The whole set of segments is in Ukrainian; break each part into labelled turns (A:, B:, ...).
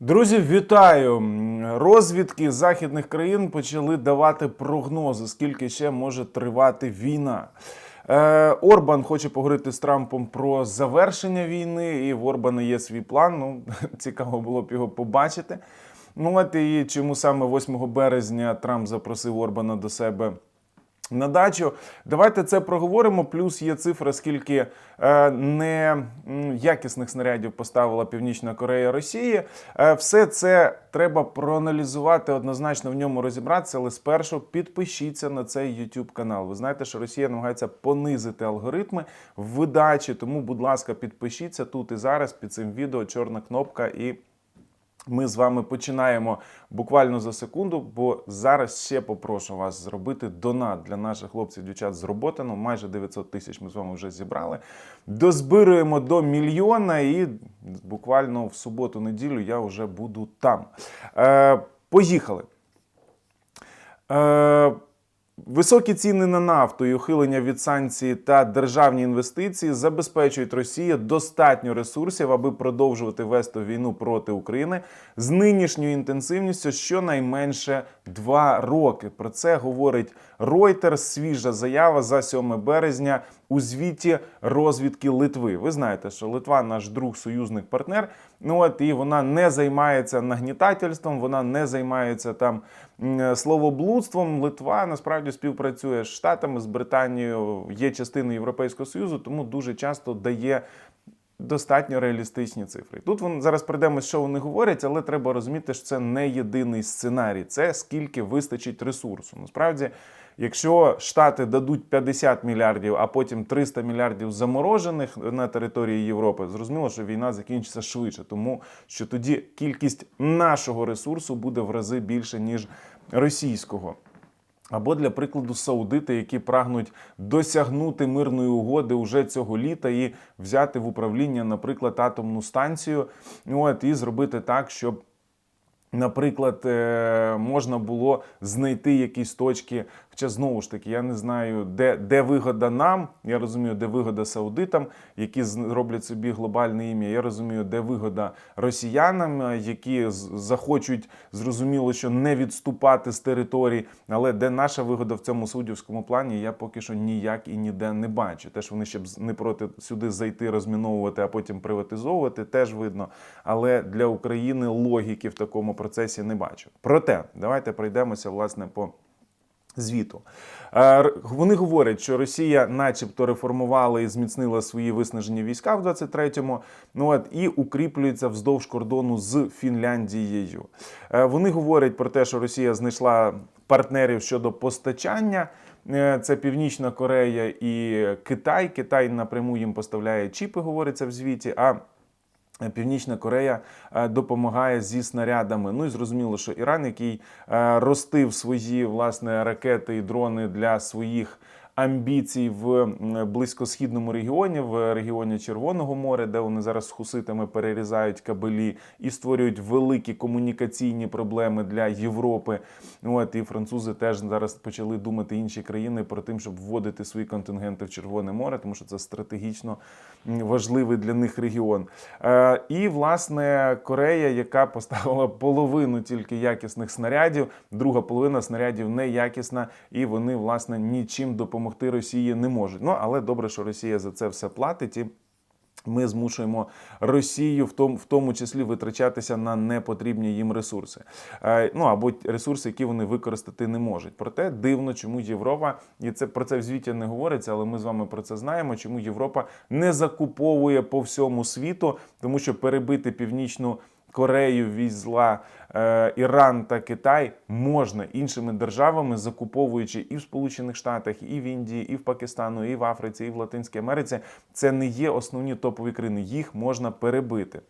A: Друзі, вітаю! Розвідки західних країн почали давати прогнози, скільки ще може тривати війна. Е, Орбан хоче поговорити з Трампом про завершення війни, і в Орбана є свій план. Ну, цікаво було б його побачити. Ну, от і чому саме 8 березня Трамп запросив Орбана до себе на дачу. Давайте це проговоримо. Плюс є цифра, скільки е, не якісних снарядів поставила Північна Корея Росії. Е, все це треба проаналізувати, однозначно в ньому розібратися. Але спершу підпишіться на цей YouTube канал. Ви знаєте, що Росія намагається понизити алгоритми в видачі. Тому, будь ласка, підпишіться тут і зараз під цим відео. Чорна кнопка і. Ми з вами починаємо буквально за секунду, бо зараз ще попрошу вас зробити донат для наших хлопців, дівчат з роботи. Ну, майже 900 тисяч ми з вами вже зібрали. Дозбируємо до мільйона, і буквально в суботу-неділю я вже буду там. Е, поїхали. Е, Високі ціни на нафту і ухилення від санкцій та державні інвестиції забезпечують Росії достатньо ресурсів, аби продовжувати вести війну проти України з нинішньою інтенсивністю щонайменше два роки. Про це говорить Reuters, свіжа заява за 7 березня у звіті розвідки Литви. Ви знаєте, що Литва наш друг, союзник, партнер. Ну от і вона не займається нагнітательством, вона не займається там словоблудством. Литва насправді співпрацює з Штатами, з Британією, є частиною Європейського Союзу, тому дуже часто дає. Достатньо реалістичні цифри. Тут вони зараз прийдемо, що вони говорять, але треба розуміти, що це не єдиний сценарій. Це скільки вистачить ресурсу. Насправді, якщо Штати дадуть 50 мільярдів, а потім 300 мільярдів заморожених на території Європи, зрозуміло, що війна закінчиться швидше, тому що тоді кількість нашого ресурсу буде в рази більше ніж російського. Або для прикладу саудити, які прагнуть досягнути мирної угоди уже цього літа і взяти в управління, наприклад, атомну станцію, от і зробити так, щоб. Наприклад, е, можна було знайти якісь точки. Хоча знову ж таки, я не знаю, де, де вигода нам. Я розумію, де вигода саудитам, які роблять собі глобальне ім'я. Я розумію, де вигода росіянам, які захочуть зрозуміло, що не відступати з територій. Але де наша вигода в цьому суддівському плані, я поки що ніяк і ніде не бачу. Те, що вони ще б не проти сюди зайти, розміновувати, а потім приватизовувати, теж видно. Але для України логіки в такому процесі не бачу. Проте, давайте пройдемося власне по звіту. Е, Вони говорять, що Росія, начебто, реформувала і зміцнила свої виснажені війська в 23-му, ну от і укріплюється вздовж кордону з Фінляндією. Е, Вони говорять про те, що Росія знайшла партнерів щодо постачання. Е, Це Північна Корея і Китай. Китай напряму їм поставляє чіпи, говориться в звіті. А Північна Корея е, допомагає зі снарядами. Ну і зрозуміло, що Іран, який е, ростив свої власне ракети і дрони для своїх амбіцій в близькосхідному регіоні, в регіоні Червоного моря, де вони зараз з хуситами перерізають кабелі і створюють великі комунікаційні проблеми для Європи. От і французи теж зараз почали думати інші країни про тим, щоб вводити свої контингенти в Червоне море, тому що це стратегічно важливий для них регіон. Е, І власне Корея, яка поставила половину тільки якісних снарядів, друга половина снарядів неякісна, і вони власне нічим допомогти Росії не можуть. Ну але добре, що Росія за це все платить і. Ми змушуємо Росію в тому, в тому числі витрачатися на непотрібні їм ресурси, е, ну або ресурси, які вони використати не можуть. Проте дивно, чому Європа, і це про це в звіті не говориться, але ми з вами про це знаємо. Чому Європа не закуповує по всьому світу, тому що перебити північну. Корею візла е, Іран та Китай можна іншими державами, закуповуючи і в Сполучених Штатах, і в Індії, і в Пакистану, і в Африці, і в Латинській Америці. Це не є основні топові країни. Їх можна перебити.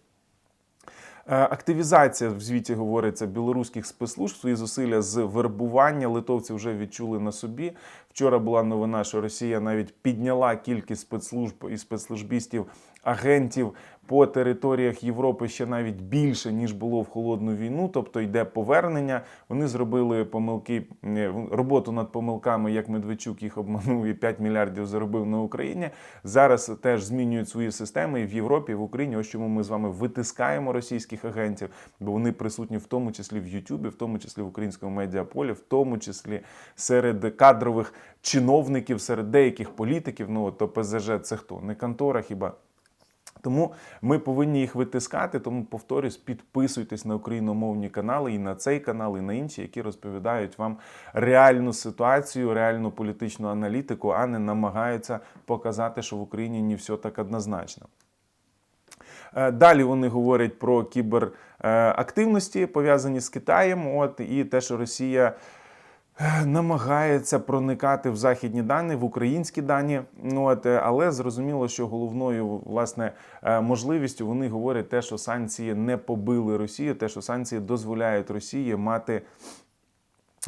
A: Е, Активізація в звіті говориться білоруських спецслужб свої зусилля з вербування. Литовці вже відчули на собі. Вчора була новина, що Росія навіть підняла кількість спецслужб і спецслужбістів агентів по територіях Європи ще навіть більше ніж було в холодну війну, тобто йде повернення. Вони зробили помилки е, роботу над помилками, як Медведчук їх обманув і 5 мільярдів заробив на Україні. Зараз теж змінюють свої системи і в Європі, і в Україні. Ось чому ми з вами витискаємо російських агентів, бо вони присутні в тому числі в Ютубі, в тому числі в українському медіаполі, в тому числі серед кадрових чиновників, серед деяких політиків. Ну то ПЗЖ це хто? Не контора хіба? Тому ми повинні їх витискати. Тому повторюсь, підписуйтесь на україномовні канали і на цей канал, і на інші, які розповідають вам реальну ситуацію, реальну політичну аналітику, а не намагаються показати, що в Україні не все так однозначно. Е, Далі вони говорять про кіберактивності, пов'язані з Китаєм. От і те, що Росія е, намагається проникати в західні дані, в українські дані. Ну от, е, але зрозуміло, що головною власне е, можливістю вони говорять те, що санкції не побили Росію, те, що санкції дозволяють Росії мати.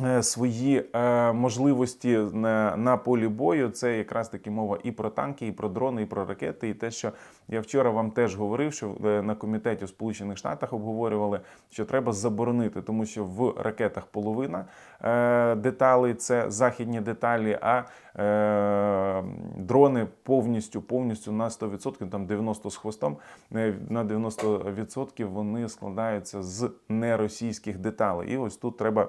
A: Е, Свої е, можливості на, на полі бою це якраз таки мова і про танки, і про дрони, і про ракети. І те, що я вчора вам теж говорив, що е, на комітеті в Сполучених Штатах обговорювали, що треба заборонити, тому що в ракетах половина деталей це західні деталі, а дрони повністю повністю на 100%, там 90 з хвостом, на 90% вони складаються з неросійських деталей. І ось тут треба.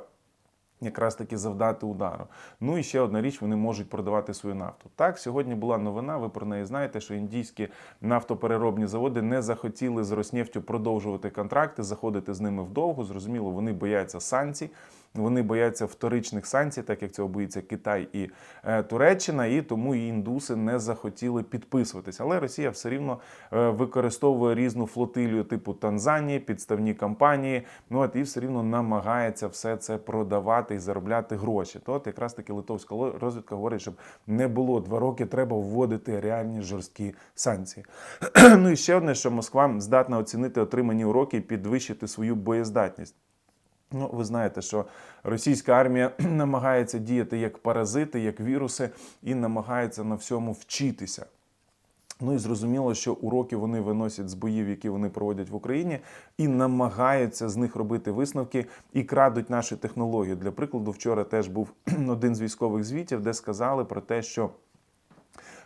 A: Якраз таки завдати удару. Ну і ще одна річ, вони можуть продавати свою нафту. Так, сьогодні була новина. Ви про неї знаєте, що індійські нафтопереробні заводи не захотіли з Роснефтю продовжувати контракти, заходити з ними вдовго. Зрозуміло, вони бояться санкцій. Вони бояться вторичних санкцій, так як цього боїться Китай і е, Туреччина, і тому і індуси не захотіли підписуватись. Але Росія все рівно е, використовує різну флотилію типу Танзанії, підставні компанії. Ну от і все рівно намагається все це продавати і заробляти гроші. То от якраз таки литовська розвідка говорить, щоб не було два роки, треба вводити реальні жорсткі санкції. ну і ще одне, що Москва здатна оцінити отримані уроки і підвищити свою боєздатність. Ну, ви знаєте, що російська армія намагається діяти як паразити, як віруси, і намагається на всьому вчитися. Ну і зрозуміло, що уроки вони виносять з боїв, які вони проводять в Україні, і намагаються з них робити висновки і крадуть наші технології. Для прикладу, вчора теж був один з військових звітів, де сказали про те, що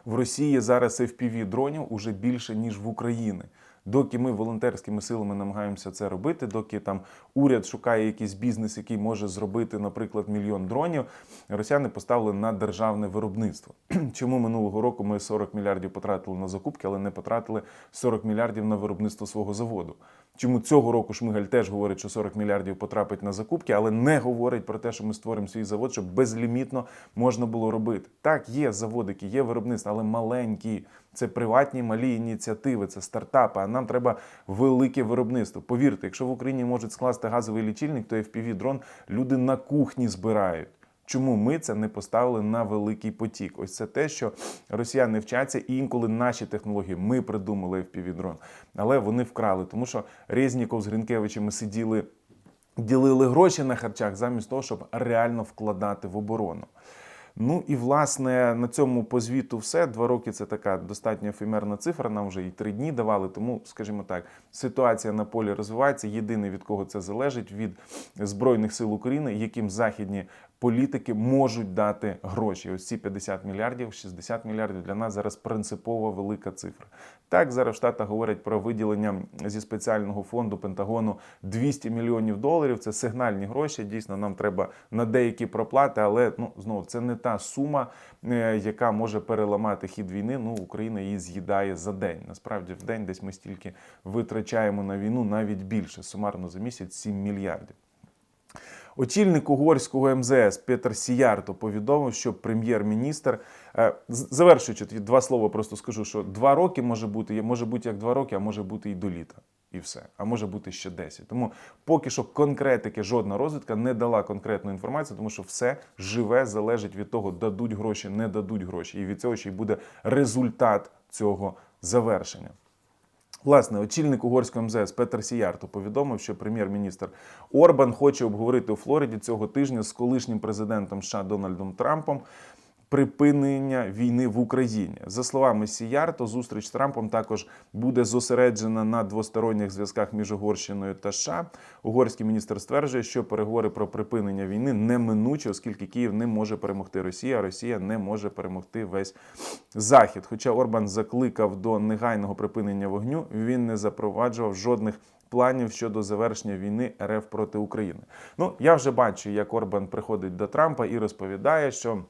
A: в Росії зараз fpv дронів уже більше ніж в Україні. Доки ми волонтерськими силами намагаємося це робити, доки там уряд шукає якийсь бізнес, який може зробити, наприклад, мільйон дронів, росіяни поставили на державне виробництво. Чому минулого року ми 40 мільярдів потратили на закупки, але не потратили 40 мільярдів на виробництво свого заводу? Чому цього року Шмигаль теж говорить, що 40 мільярдів потрапить на закупки, але не говорить про те, що ми створимо свій завод, щоб безлімітно можна було робити. Так, є заводики, є виробництво, але маленькі. Це приватні малі ініціативи, це стартапи. А нам треба велике виробництво. Повірте, якщо в Україні можуть скласти газовий лічильник, то fpv дрон люди на кухні збирають. Чому ми це не поставили на великий потік? Ось це те, що росіяни вчаться, і інколи наші технології ми придумали fpv дрон, але вони вкрали, тому що Резніков з Гринкевичем сиділи, ділили гроші на харчах, замість того, щоб реально вкладати в оборону. Ну і власне на цьому по звіту все. Два роки це така достатньо ефемерна цифра. Нам вже і три дні давали. Тому, скажімо так, ситуація на полі розвивається. Єдине від кого це залежить від збройних сил України, яким західні політики можуть дати гроші. Ось ці 50 мільярдів, 60 мільярдів для нас зараз принципово велика цифра. Так зараз в Штатах говорять про виділення зі спеціального фонду Пентагону 200 мільйонів доларів. Це сигнальні гроші. Дійсно, нам треба на деякі проплати, але ну знову це не та сума, е, яка може переламати хід війни. Ну Україна її з'їдає за день. Насправді в день десь ми стільки витрачаємо на війну навіть більше. Сумарно за місяць 7 мільярдів. Очільник угорського МЗС Петр Сіярто повідомив, що прем'єр-міністр е, завершуючи два слова, просто скажу, що два роки може бути, може бути як два роки, а може бути і до літа. І все, а може бути ще 10. Тому поки що конкретики жодна розвідка не дала конкретну інформацію, тому що все живе залежить від того, дадуть гроші, не дадуть гроші, і від цього ще й буде результат цього завершення. Власне, очільник угорського МЗС Петр Сіярто повідомив, що прем'єр-міністр Орбан хоче обговорити у Флориді цього тижня з колишнім президентом США Дональдом Трампом припинення війни в Україні. За словами Сіяр, то зустріч з Трампом також буде зосереджена на двосторонніх зв'язках між Угорщиною та США. Угорський міністр стверджує, що переговори про припинення війни неминучі, оскільки Київ не може перемогти Росію, а Росія не може перемогти весь Захід. Хоча Орбан закликав до негайного припинення вогню, він не запроваджував жодних планів щодо завершення війни РФ проти України. Ну я вже бачу, як Орбан приходить до Трампа і розповідає, що.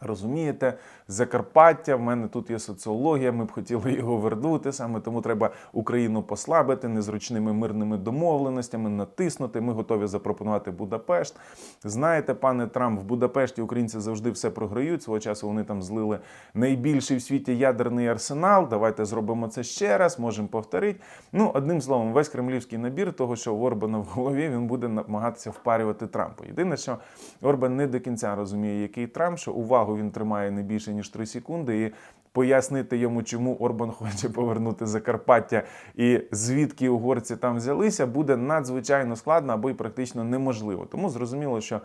A: Розумієте, Закарпаття, в мене тут є соціологія, ми б хотіли його вернути, саме тому треба Україну послабити незручними мирними домовленостями, натиснути. Ми готові запропонувати Будапешт. Знаєте, пане Трамп, в Будапешті українці завжди все програють. Свого часу вони там злили найбільший в світі ядерний арсенал. Давайте зробимо це ще раз, можемо повторити. Ну, одним словом, весь кремлівський набір того, що в Орбана в голові він буде намагатися впарювати Трампа. Єдине, що Орбан не до кінця розуміє, який Трамп, що увагу він тримає не більше ніж 3 секунди. І пояснити йому, чому Орбан хоче повернути Закарпаття і звідки угорці там взялися, буде надзвичайно складно або й практично неможливо. Тому зрозуміло, що.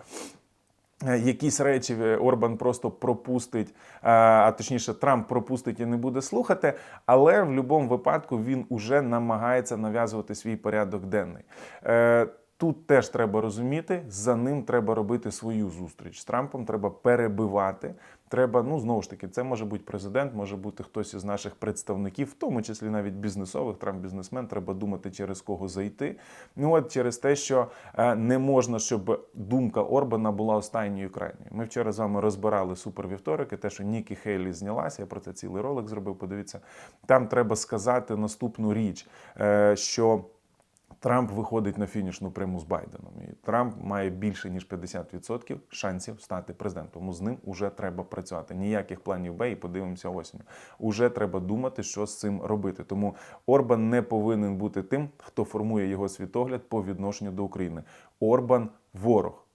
A: е, Якісь речі Орбан просто пропустить, е, а точніше, Трамп пропустить і не буде слухати. Але в будь-якому випадку він уже намагається нав'язувати свій порядок денний. Тут теж треба розуміти, за ним треба робити свою зустріч з Трампом. Треба перебивати. Треба, ну знову ж таки, це може бути президент, може бути хтось із наших представників, в тому числі навіть бізнесових. Трамп бізнесмен. Треба думати, через кого зайти. Ну от через те, що е, не можна, щоб думка Орбана була останньою крайньою. Ми вчора з вами розбирали супервівторики, те, що Нікі Хейлі знялася. Я про це цілий ролик зробив. Подивіться, там треба сказати наступну річ, е, що. Трамп виходить на фінішну пряму з Байденом. І Трамп має більше ніж 50% шансів стати президентом. Тому з ним уже треба працювати. Ніяких планів Б і подивимося осінню. Уже треба думати, що з цим робити. Тому Орбан не повинен бути тим, хто формує його світогляд по відношенню до України. Орбан ворог.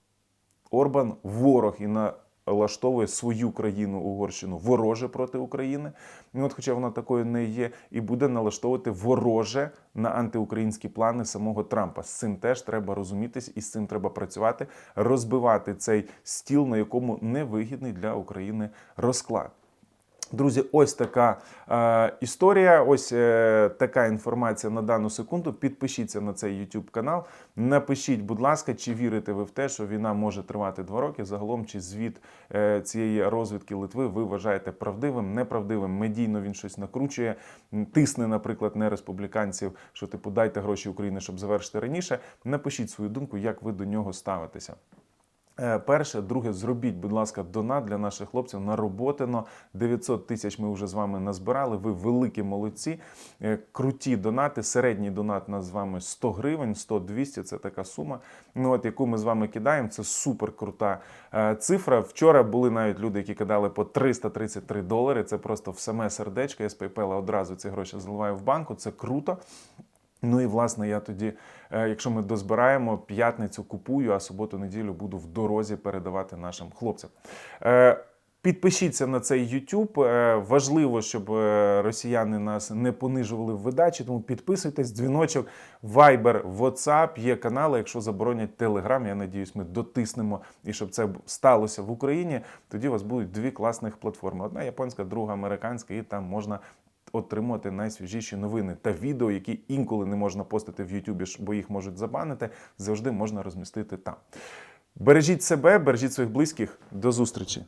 A: Орбан ворог і на влаштовує свою країну Угорщину вороже проти України. І от, хоча вона такою не є, і буде налаштовувати вороже на антиукраїнські плани самого Трампа. З цим теж треба розумітись, і з цим треба працювати, розбивати цей стіл, на якому невигідний для України розклад. Друзі, ось така е, історія. Ось е, така інформація на дану секунду. Підпишіться на цей YouTube канал. Напишіть, будь ласка, чи вірите ви в те, що війна може тривати два роки? Загалом, чи звіт е, цієї розвідки Литви ви вважаєте правдивим, неправдивим? Медійно він щось накручує, тисне, наприклад, не республіканців, що типу дайте гроші Україні, щоб завершити раніше. Напишіть свою думку, як ви до нього ставитеся. Е, Перше, друге, зробіть, будь ласка, донат для наших хлопців на роботино. 900 тисяч ми вже з вами назбирали. Ви великі молодці. Е, Круті донати. Середній донат нас з вами 100 гривень, 100-200 – це така сума. Ну от яку ми з вами кидаємо. Це супер крута е, цифра. Вчора були навіть люди, які кидали по 333 долари. Це просто в саме сердечко. Я з PayPal одразу ці гроші заливаю в банку. Це круто. Ну і власне я тоді, е, якщо ми дозбираємо, п'ятницю купую, а суботу-неділю буду в дорозі передавати нашим хлопцям. Е, Підпишіться на цей YouTube. Е, Важливо, щоб росіяни нас не понижували в видачі. Тому підписуйтесь, дзвіночок, Viber, WhatsApp, є канали. Якщо заборонять Telegram, я надіюсь, ми дотиснемо і щоб це сталося в Україні. Тоді у вас будуть дві класних платформи: одна японська, друга американська, і там можна отримувати найсвіжіші новини та відео, які інколи не можна постити в Ютубі, бо їх можуть забанити. Завжди можна розмістити там. Бережіть себе, бережіть своїх близьких. До зустрічі!